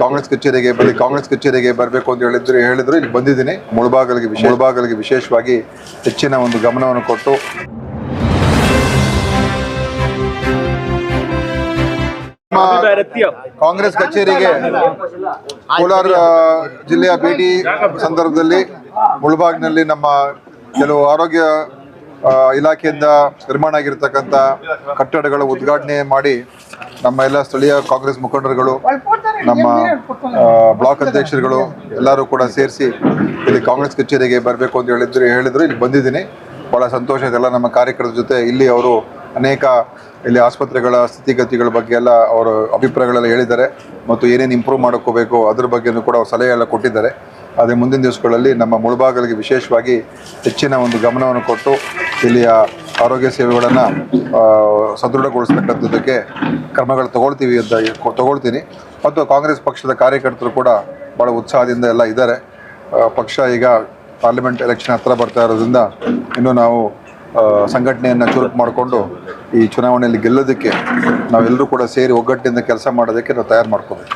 ಕಾಂಗ್ರೆಸ್ ಕಚೇರಿಗೆ ಬನ್ನಿ, ಕಾಂಗ್ರೆಸ್ ಕಚೇರಿಗೆ ಬರಬೇಕು ಅಂತ ಹೇಳಿದ್ರು ಹೇಳಿದ್ರು. ಇಲ್ಲಿ ಬಂದಿದ್ದೀನಿ. ಮುಳಬಾಗಲಿಗೆ ಮುಳಬಾಗಲಿಗೆ ವಿಶೇಷವಾಗಿ ಹೆಚ್ಚಿನ ಒಂದು ಗಮನವನ್ನು ಕೊಟ್ಟು. ಕಾಂಗ್ರೆಸ್ ಕಚೇರಿಗೆ ಕೋಲಾರ ಜಿಲ್ಲೆಯ ಭೇಟಿ ಸಂದರ್ಭದಲ್ಲಿ ಮುಳಬಾಗ್ನಲ್ಲಿ ನಮ್ಮ ಕೆಲವು ಆರೋಗ್ಯ ಇಲಾಖೆಯಿಂದ ನಿರ್ಮಾಣ ಆಗಿರ್ತಕ್ಕಂಥ ಕಟ್ಟಡಗಳ ಉದ್ಘಾಟನೆ ಮಾಡಿ ನಮ್ಮ ಎಲ್ಲ ಸ್ಥಳೀಯ ಕಾಂಗ್ರೆಸ್ ಮುಖಂಡರುಗಳು ನಮ್ಮ ಬ್ಲಾಕ್ ಅಧ್ಯಕ್ಷರುಗಳು ಎಲ್ಲರೂ ಕೂಡ ಸೇರಿಸಿ ಇಲ್ಲಿ ಕಾಂಗ್ರೆಸ್ ಕಚೇರಿಗೆ ಬರಬೇಕು ಅಂತ ಹೇಳಿದ್ರು ಹೇಳಿದ್ರು. ಇಲ್ಲಿ ಬಂದಿದ್ದೀನಿ. ಭಾಳ ಸಂತೋಷ ಇದೆಲ್ಲ ನಮ್ಮ ಕಾರ್ಯಕರ್ತರ ಜೊತೆ ಇಲ್ಲಿ ಅವರು ಅನೇಕ ಇಲ್ಲಿ ಆಸ್ಪತ್ರೆಗಳ ಸ್ಥಿತಿಗತಿಗಳ ಬಗ್ಗೆ ಎಲ್ಲ ಅವರು ಅಭಿಪ್ರಾಯಗಳೆಲ್ಲ ಹೇಳಿದ್ದಾರೆ. ಮತ್ತು ಏನೇನು ಇಂಪ್ರೂವ್ ಮಾಡ್ಕೋಬೇಕು ಅದ್ರ ಬಗ್ಗೆನೂ ಕೂಡ ಅವ್ರು ಸಲಹೆ ಎಲ್ಲ ಕೊಟ್ಟಿದ್ದಾರೆ. ಅದೇ ಮುಂದಿನ ದಿವಸಗಳಲ್ಲಿ ನಮ್ಮ ಮುಳಬಾಗಲಿಗೆ ವಿಶೇಷವಾಗಿ ಹೆಚ್ಚಿನ ಒಂದು ಗಮನವನ್ನು ಕೊಟ್ಟು ಇಲ್ಲಿಯ ಆರೋಗ್ಯ ಸೇವೆಗಳನ್ನು ಸದೃಢಗೊಳಿಸ್ತಕ್ಕಂಥದ್ದಕ್ಕೆ ಕ್ರಮಗಳು ತಗೊಳ್ತೀವಿ ಅಂತ ತಗೊಳ್ತೀನಿ. ಮತ್ತು ಕಾಂಗ್ರೆಸ್ ಪಕ್ಷದ ಕಾರ್ಯಕರ್ತರು ಕೂಡ ಭಾಳ ಉತ್ಸಾಹದಿಂದ ಎಲ್ಲ ಇದ್ದಾರೆ. ಪಕ್ಷ ಈಗ ಪಾರ್ಲಿಮೆಂಟ್ ಎಲೆಕ್ಷನ್ ಹತ್ರ ಬರ್ತಾ ಇರೋದ್ರಿಂದ ಇನ್ನು ನಾವು ಸಂಘಟನೆಯನ್ನು ಚುರುಕು ಮಾಡಿಕೊಂಡು ಈ ಚುನಾವಣೆಯಲ್ಲಿ ಗೆಲ್ಲೋದಕ್ಕೆ ನಾವೆಲ್ಲರೂ ಕೂಡ ಸೇರಿ ಒಗ್ಗಟ್ಟಿನಿಂದ ಕೆಲಸ ಮಾಡೋದಕ್ಕೆ ನಾವು ತಯಾರು ಮಾಡ್ಕೋಬೇಕು.